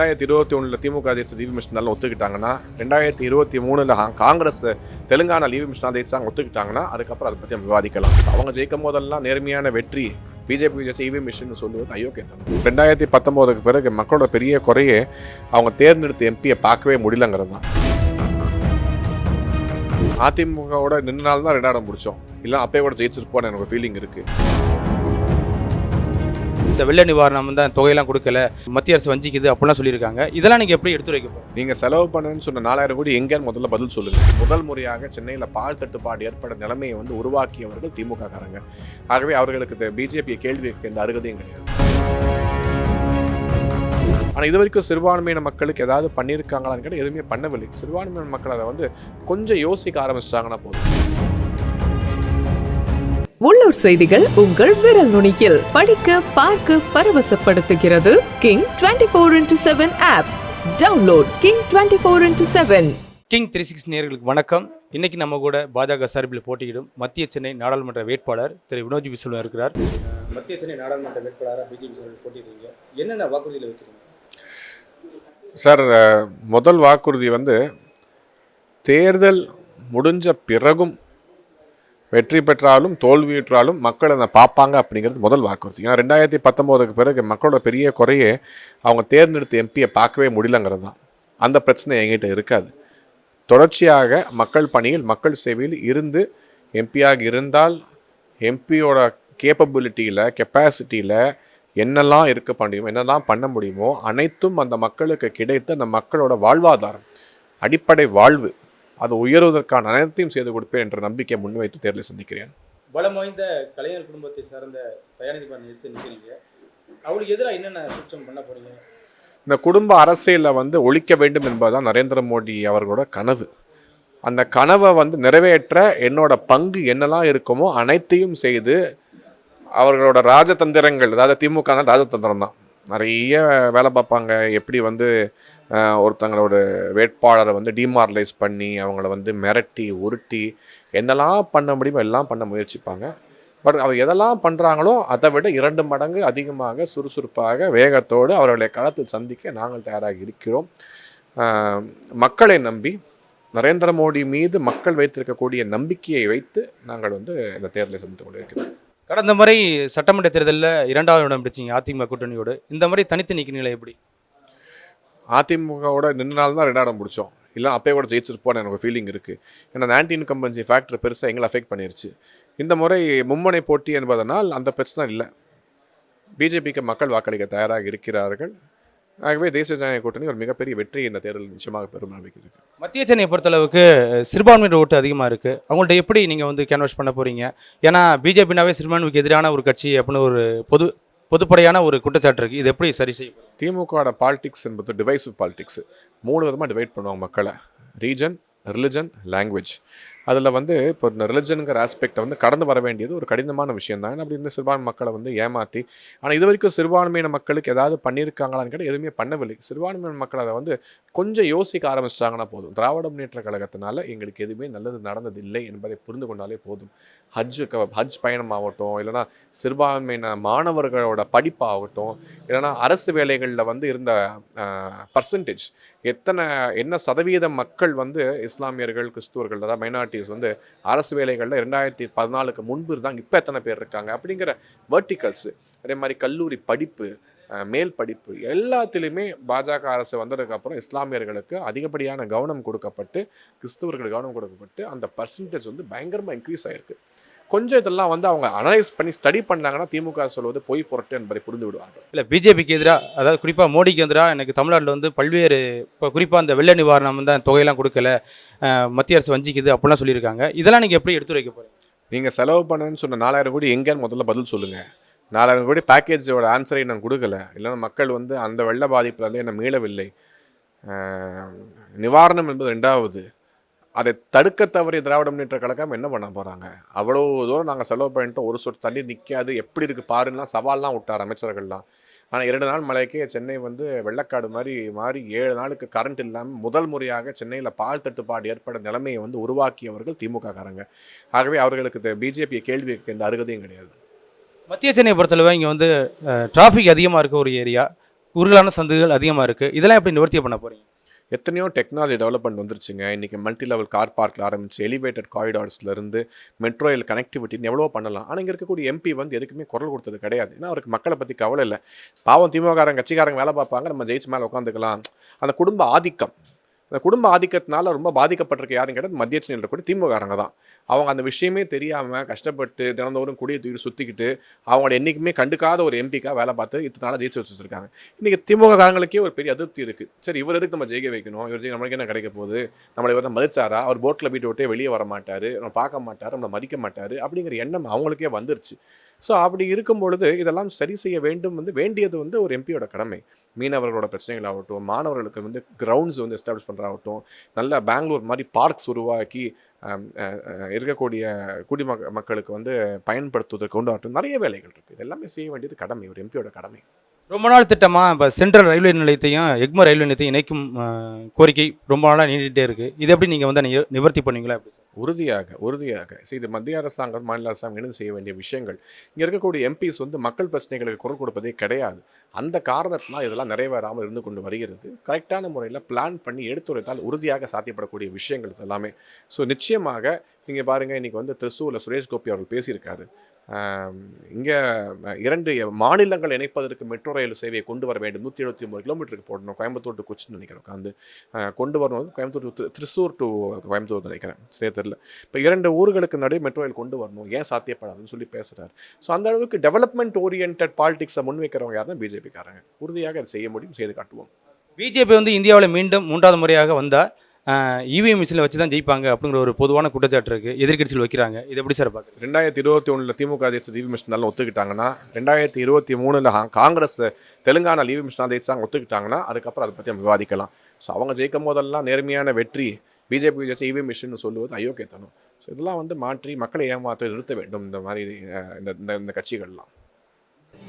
ரெண்டாயிரத்தி இருபத்தி ஒன்றில் திமுக ஜெயிச்ச லீவ் மிஷினாலும் ஒத்துக்கிட்டாங்கன்னா ரெண்டாயிரத்தி இருபத்தி மூணில் காங்கிரஸ் தெலுங்கானா லீவ் மிஷினால் ஜெயிச்சாங்க ஒத்துக்கிட்டாங்கன்னா அதுக்கப்புறம் அதை பற்றி நம்ம விவாதிக்கலாம். அவங்க ஜெயிக்கும் போதெல்லாம் நேர்மையான வெற்றி பிஜேபி ஜெயிச்ச இவி மிஷின் சொல்லுவது அயோக்கியத்தனம். ரெண்டாயிரத்தி பத்தொம்போதுக்கு பிறகு மக்களோட பெரிய குறையே அவங்க தேர்ந்தெடுத்த எம்பியை பார்க்கவே முடியலங்கிறது தான். அதிமுகவோட நின்று நாள் தான் இல்லை அப்பயே கூட ஜெயிச்சிருப்போன்னு எனக்கு ஃபீலிங் இருக்குது இந்த வெள்ள நிவாரணம் வந்து தொகையெல்லாம் கொடுக்கல மத்திய அரசு வஞ்சிக்குது அப்படிலாம் சொல்லியிருக்காங்க. இதெல்லாம் நீங்கள் எப்படி எடுத்து வைக்க நீங்கள் செலவு பண்ணுன்னு சொன்ன நாலாயிரம் கோடி எங்கேன்னு முதல்ல பதில் சொல்லுங்க. முதல் முறையாக சென்னையில் பால் தட்டுப்பாடு ஏற்பட நிலைமையை வந்து உருவாக்கியவர்கள் திமுக காரங்க. ஆகவே அவர்களுக்கு பிஜேபியை கேள்வி கேட்க அருகதையும் கிடையாது. ஆனால் இது வரைக்கும் சிறுபான்மையின மக்களுக்கு ஏதாவது பண்ணியிருக்காங்களான்னு கேட்டால் எதுவுமே பண்ணவில்லை. சிறுபான்மையின மக்கள் அதை வந்து கொஞ்சம் யோசிக்க ஆரம்பிச்சிட்டாங்கன்னா போதும். உள்ளூர் செய்திகள் உங்கள் விரல் நுனியில். படிக்க பார்க்க பரவசப்படுத்துகிறது King twenty four into seven app download King twenty four into seven King three six நேர்களுக்கு வணக்கம். இன்னைக்கு நம்ம கூட பாஜக சார்பில் போட்டியிடும் மத்திய சென்னை நாடாளுமன்ற வேட்பாளர் திரு வினோஜ் விஸ்வல் இருக்கிறார். மத்திய சென்னை நாடாளுமன்ற வேட்பாளராக பிஜேபி சார்பில் போட்டியிடுறீங்க. என்னென்ன வாக்குறுதியில் வைக்கிறீங்க? சார் முதல் வாக்குறுதி வந்து தேர்தல் முடிஞ்ச பிறகும் வெற்றி பெற்றாலும் தோல்வியுற்றாலும் மக்கள் அதை பார்ப்பாங்க அப்படிங்கிறது முதல் வாக்குறுதி. ஏன்னா ரெண்டாயிரத்தி பத்தொம்போதுக்கு பிறகு மக்களோட பெரிய குறையே அவங்க தேர்ந்தெடுத்த எம்பியை பார்க்கவே முடியலங்கிறது தான். அந்த பிரச்சனை எங்கிட்ட இருக்காது. தொடர்ச்சியாக மக்கள் பணியில் மக்கள் சேவையில் இருந்து எம்பியாக இருந்தால் எம்பியோட கேப்பபிலிட்டியில் கெப்பாசிட்டியில் என்னெல்லாம் இருக்க முடியுமோ என்னெல்லாம் பண்ண முடியுமோ அனைத்தும் அந்த மக்களுக்கு கிடைத்த அந்த மக்களோட வாழ்வாதாரம் அடிப்படை வாழ்வு அது உயர்வதற்கான அனைத்தையும் செய்து கொடுப்பேன் என்ற நம்பிக்கையை முன்வைத்து தேர்தலை சந்திக்கிறேன். பலம் வாய்ந்த கலைஞர் குடும்பத்தை சார்ந்த தயாநிதி எடுத்து நிற்கிறீங்க. அவளுக்கு எதிராக என்னென்ன குற்றம் பண்ண போறீங்க? இந்த குடும்ப அரசியலை வந்து ஒழிக்க வேண்டும் என்பதுதான் நரேந்திர மோடி அவர்களோட கனவு. அந்த கனவை வந்து நிறைவேற்ற என்னோட பங்கு என்னெல்லாம் இருக்குமோ அனைத்தையும் செய்து அவர்களோட ராஜதந்திரங்கள் அதாவது திமுக ராஜதந்திரம் தான் நிறைய வேலை பார்ப்பாங்க. எப்படி வந்து ஒருத்தங்களோட வேட்பாளரை வந்து டிமாரலைஸ் பண்ணி அவங்கள வந்து மிரட்டி உருட்டி என்னெல்லாம் பண்ண முடியுமோ எல்லாம் பண்ண முயற்சிப்பாங்க. பட் அவர் எதெல்லாம் பண்ணுறாங்களோ அதை விட இரண்டு மடங்கு அதிகமாக சுறுசுறுப்பாக வேகத்தோடு அவர்களை களத்தில் சந்திக்க நாங்கள் தயாராக இருக்கிறோம். மக்களை நம்பி நரேந்திர மோடி மீது மக்கள் வைத்திருக்கக்கூடிய நம்பிக்கையை வைத்து நாங்கள் வந்து இந்த தேர்தலை சந்தித்துக் கொண்டிருக்கிறோம். கடந்த முறை சட்டமன்ற தேர்தலில் இரண்டாவது இடம் பிடிச்சிங்க அதிமுக கூட்டணியோடு. இந்த முறை தனித்து நிற்கிறீங்களா எப்படி? அதிமுகவோட நின்று நாள் தான் ரெண்டாடம் முடிச்சோம். இல்லை அப்பயே கூட ஜெயிச்சிருப்போன்னு எனக்கு ஃபீலிங் இருக்குது ஏன்னா அந்த ஆன்டி இன்கம்பன்சி ஃபேக்டர் பெருசாக எங்களை அஃபெக்ட் பண்ணிருச்சு. இந்த முறை மும்முனை போட்டி என்பதனால் அந்த பிரச்சனை இல்லை. பிஜேபிக்கு மக்கள் வாக்களிக்க தயாராக இருக்கிறார்கள். ஆகவே தேசிய ஜனநாயக கூட்டணி ஒரு மிகப்பெரிய வெற்றி இந்த தேர்தல் நிச்சயமாக பெரும் நம்பிக்கை இருக்கு. மத்திய சென்னையை பொறுத்தளவுக்கு சிறுபான்மையினர் ஓட்டு அதிகமாக இருக்குது அவங்கள்ட்ட எப்படி நீங்கள் வந்து கேன்வாஸ் பண்ண போகிறீங்க ஏன்னா பிஜேபினாவே சிறுபான்மைக்கு எதிரான ஒரு கட்சி அப்படின்னு ஒரு பொது பொதுப்படையான ஒரு குற்றச்சாட்டு இருக்குது இது எப்படி சரி செய்யும்? திமுகவோட பாலிடிக்ஸ் என்பது டிவைசிவ் பாலிடிக்ஸ் மூணு விதமாக டிவைட் பண்ணுவாங்க மக்களை. ரீஜன் ரிலிஜன் லாங்குவேஜ் அதில் வந்து இப்போ இந்த ரிலிஜனுங்கிற ஆஸ்பெக்டை வந்து கடந்து வர வேண்டியது ஒரு கடினமான விஷயம் தான். அப்படி இருந்த சிறுபான்மை மக்களை வந்து ஏமாற்றி ஆனால் இது வரைக்கும் சிறுபான்மையின மக்களுக்கு ஏதாவது பண்ணியிருக்காங்களான்னு கேட்டால் எதுவுமே பண்ணவில்லை. சிறுபான்மையின மக்கள் அதை வந்து கொஞ்சம் யோசிக்க ஆரம்பிச்சிட்டாங்கன்னா போதும். திராவிட முன்னேற்ற கழகத்தினால எங்களுக்கு எதுவுமே நல்லது நடந்தது இல்லை என்பதை புரிந்து கொண்டாலே போதும். ஹஜ் ஹஜ் பயணம் ஆகட்டும் இல்லைன்னா சிறுபான்மையின மாணவர்களோட படிப்பாகட்டும் இல்லைன்னா அரசு வேலைகளில் வந்து இருந்த பர்சன்டேஜ் எத்தனை என்ன சதவீத மக்கள் வந்து இஸ்லாமியர்கள் கிறிஸ்துவர்கள் அதாவது மைனாரிட்டிஸ் வந்து அரசு வேலைகளில் ரெண்டாயிரத்தி பதினாலுக்கு முன்பு இருந்தாங்க இப்போ எத்தனை பேர் இருக்காங்க அப்படிங்கிற வெர்டிகல்ஸ் அதே மாதிரி கல்லூரி படிப்பு மேல் படிப்பு எல்லாத்திலையுமே பாஜக அரசு வந்ததுக்கப்புறம் இஸ்லாமியர்களுக்கு அதிகப்படியான கவனம் கொடுக்கப்பட்டு கிறிஸ்துவர்களுக்கு கவனம் கொடுக்கப்பட்டு அந்த பர்சன்டேஜ் வந்து பயங்கரமாக இன்க்ரீஸ் ஆயிருக்கு. கொஞ்சம் இதெல்லாம் வந்து அவங்க அனலைஸ் பண்ணி ஸ்டடி பண்ணாங்கன்னா திமுக சொல்வது பொய் புரட்டு என்பதை புரிந்து விடுவார்கள். இல்லை பிஜேபிக்கு எதிராக அதாவது குறிப்பாக மோடிக்கு எதிராக எனக்கு தமிழ்நாட்டில் வந்து பல்வேறு இப்போ குறிப்பாக அந்த வெள்ள நிவாரணம் வந்து அந்த தொகையெல்லாம் கொடுக்கல மத்திய அரசு வஞ்சிக்குது அப்படிலாம் சொல்லியிருக்காங்க. இதெல்லாம் நீங்கள் எப்படி எடுத்து வைக்க போகிறீங்க நீங்கள் செலவு பண்ணுன்னு சொன்ன நாலாயிரம் கோடி எங்கேன்னு முதல்ல பதில் சொல்லுங்கள் நாலாயிரம் கோடி பேக்கேஜோட ஆன்சரை நான் கொடுக்கல. இல்லைன்னா மக்கள் வந்து அந்த வெள்ள பாதிப்புலேருந்து என்ன மீளவில்லை. நிவாரணம் என்பது ரெண்டாவது. அதை தடுக்க தவறிய திராவிட முன்னேற்ற கழகம் என்ன பண்ண போகிறாங்க அவ்வளோ தூரம் நாங்கள் செலவு பண்ணிட்டோம். ஒரு சொட்டு தண்ணி நிற்காது எப்படி இருக்குது பாருன்னா சவால்லாம் விட்டார் அமைச்சர்கள்லாம். ஆனால் இரண்டு நாள் மழைக்கே சென்னை வந்து வெள்ளக்காடு மாதிரி மாறி ஏழு நாளுக்கு கரண்ட் இல்லாமல் முதல் முறையாக சென்னையில் பால் தட்டுப்பாடு ஏற்பட நிலைமையை வந்து உருவாக்கியவர்கள் திமுக காரங்க. ஆகவே அவர்களுக்கு பிஜேபியை கேள்வி எந்த அருகதையும் கிடையாது. மத்திய சென்னையை பொறுத்தளவு இங்கே வந்து டிராஃபிக் அதிகமாக இருக்க ஒரு ஏரியா குறுகலான சந்துகள் அதிகமாக இருக்குது இதெல்லாம் எப்படி நிவர்த்தி பண்ண போகிறீங்க எத்தனையோ டெக்னாலஜி டெவலப்மெண்ட் வந்துருச்சுங்க. இன்றைக்கி மல்டி லெவல் கார் பார்க்கில் ஆரம்பிச்சு எலிவேட்டட் காரிடார்ஸ்லேருந்து மெட்ரோயில் கனெக்டிவிட்டின்னு எவ்வளோ பண்ணலாம். ஆனால் இங்கே இருக்கக்கூடிய எம்பி வந்து எதுக்குமே குரல் கொடுத்தது கிடையாது. ஏன்னா அவருக்கு மக்களை பற்றி கவலை இல்லை. பாவம் திமுககாரங்க கட்சிக்காரங்க வேலை பார்ப்பாங்க. நம்ம ஜெயிச்சு மேலே உட்காந்துக்கலாம். அந்த குடும்ப ஆதிக்கம். அந்த குடும்ப ஆதிக்கத்தினால ரொம்ப பாதிக்கப்பட்டிருக்க யாரும் கேட்டால் மத்திய சென்னையில் இருக்கக்கூடிய திமுககாரங்க தான். அவங்க அந்த விஷயமே தெரியாமல் கஷ்டப்பட்டு தினந்தோறும் குடியை தூக்கி சுற்றிக்கிட்டு அவங்கள என்றைக்குமே கண்டுக்காத ஒரு எம்பிக்காக வேலை பார்த்து இத்தனை நாளாக ஜெயிச்சு வச்சுருக்காங்க. இன்றைக்கி திமுககாரங்களுக்கே ஒரு பெரிய அதிருப்தி இருக்குது சரி இவர் எதுக்கு நம்ம ஜெயிக்க வைக்கணும்? இவர் ஜெயிக்க நம்மளுக்கு என்ன கிடைக்க போகுது? நம்மளை இவர் தான் மதிச்சாரா? அவர் போட்டில் வீட்டு விட்டே வெளியே வர மாட்டார் நம்ம பார்க்க மாட்டார். நம்மளை மதிக்க மாட்டார். அப்படிங்கிற எண்ணம் அவங்களுக்கே வந்துருச்சு. ஸோ அப்படி இருக்கும் பொழுது இதெல்லாம் சரி செய்ய வேண்டும் வந்து வேண்டியது வந்து ஒரு எம்பியோட கடமை. மீனவர்களோட பிரச்சனைகள் ஆகட்டும் மாணவர்களுக்கு வந்து கிரவுண்ட்ஸ் வந்து எஸ்டாப்ளிஷ் பண்ணுறாகட்டும் நல்ல பெங்களூர் மாதிரி பார்க்ஸ் உருவாக்கி இருக்கக்கூடிய குடிமக்க மக்களுக்கு வந்து பயன்படுத்துவதற்கு கொண்டு நிறைய வேலைகள் இருக்குது இது எல்லாமே செய்ய வேண்டியது கடமை ஒரு எம்பியோட கடமை. ரொம்ப நாள் திட்டமாக இப்போ சென்ட்ரல் ரயில்வே நிலையத்தையும் எக்மோ ரயில்வே நிலையத்தையும் இணைக்கும் கோரிக்கை ரொம்ப நாளாக நீண்டுகிட்டே இருக்குது இது எப்படி நீங்கள் வந்து நிவர்த்தி பண்ணுவீங்களா எப்படி சார்? உறுதியாக உறுதியாக. சரி இது மத்திய அரசாங்கம் மாநில அரசாங்கம் இணைந்து செய்ய வேண்டிய விஷயங்கள். இங்கே இருக்கக்கூடிய எம்பிஸ் வந்து மக்கள் பிரச்சனைகளுக்கு குரல் கொடுப்பதே கிடையாது. அந்த காரணத்தினால் இதெல்லாம் நிறைவேறாமல் இருந்து கொண்டு வருகிறது. கரெக்டான முறையில் பிளான் பண்ணி எடுத்துரைத்தால் உறுதியாக சாத்தியப்படக்கூடிய விஷயங்கள் எல்லாமே ஸோ நிச்சயமாக நீங்கள் பாருங்கள் இன்றைக்கி வந்து திருசூரில் சுரேஷ் கோபி அவர்கள் பேசியிருக்காரு. இங்கே இரண்டு மாநிலங்கள் இணைப்பதற்கு மெட்ரோ ரயில் சேவையை கொண்டு வர வேண்டும். நூற்றி எழுபத்தி ஒம்பது கிலோமீட்டருக்கு போடணும். கோயம்புத்தூர் டு கொச்சின்னு நினைக்கிறேன் உட்காந்து. கொண்டு வரணும். வந்து கோயம்புத்தூர் to திருசூர் டு கோயம்புத்தூர் நினைக்கிறேன். சரியா இப்போ இரண்டு ஊர்களுக்கு நடுவே மெட்ரோ ரயில் கொண்டு வரணும். ஏன் சாத்தியப்படாதுன்னு சொல்லி பேசுகிறார் ஸோ அந்த அளவுக்கு டெவலப்மெண்ட் ஓரியன்ட் பாலிடிக்ஸை முன்வைக்கிறவங்க யாருன்னா பிஜேபிக்காரங்க உறுதியாக அதை செய்ய முடியும் செய்து காட்டுவோம். பிஜேபி வந்து இந்தியாவில் மீண்டும் மூன்றாவது முறையாக வந்தால் இவிஎம் மிஷினில் வச்சு தான் ஜெயிப்பாங்க அப்படிங்கிற ஒரு பொதுவான குற்றச்சாட்டு இருக்குது எதிர்கட்சியில் வைக்கிறாங்க. இது எப்படி சார் பார்க்குறது ரெண்டாயிரத்தி இருபத்தி ஒன்றில் திமுக ஜெயிச்ச இவி மிஷினால் ஒத்துக்கிட்டாங்கன்னா ரெண்டாயிரத்தி இருபத்தி மூணில் காங்கிரஸ் தெலுங்கானா லீவு மிஷினால் ஜெயிச்சாங்க ஒத்துக்கிட்டாங்கன்னா அதுக்கப்புறம் அதை பற்றி நம்ம விவாதிக்கலாம். ஸோ அவங்க ஜெயிக்கும் போதெல்லாம் நேர்மையான வெற்றி பிஜேபி ஜெயிச்ச இவி மிஷின் சொல்லுவது அயோக்கியத்தனம். ஸோ இதெல்லாம் வந்து மாற்றி மக்களை ஏமாற்ற நிறுத்த வேண்டும். இந்த மாதிரி இந்த இந்த- இந்த கட்சிகள்லாம்.